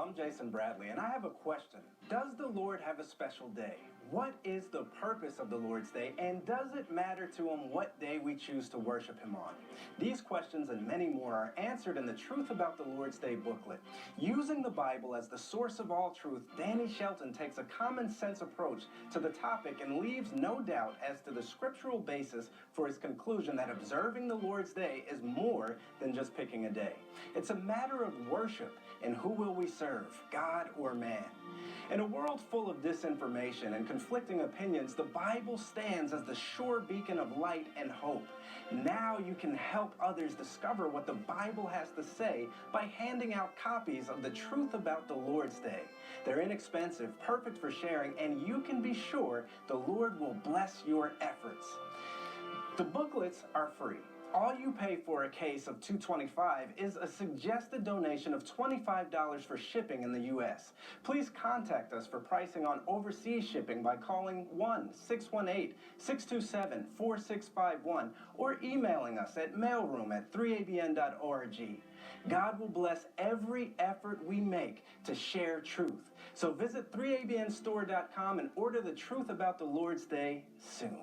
I'm Jason Bradley, and I have a question. Does the Lord have a special day? What is the purpose of the Lord's Day, and does it matter to Him what day we choose to worship Him on? These questions and many more are answered in the Truth About the Lord's Day booklet. Using the Bible as the source of all truth, Danny Shelton takes a common sense approach to the topic and leaves no doubt as to the scriptural basis for his conclusion that observing the Lord's Day is more than just picking a day. It's a matter of worship and who will we serve, God or man? In a world full of disinformation and conflicting opinions, the Bible stands as the sure beacon of light and hope. Now you can help others discover what the Bible has to say by handing out copies of the truth about the Lord's Day. They're inexpensive, perfect for sharing, and you can be sure the Lord will bless your efforts. The booklets are free. All you pay for a case of 225 is a suggested donation of $25 for shipping in the US. Please contact us for pricing on overseas shipping by calling 1-618-627-4651 or emailing us at mailroom at 3abn.org. God will bless every effort we make to share truth. So visit 3abnstore.com and order the truth about the Lord's Day soon.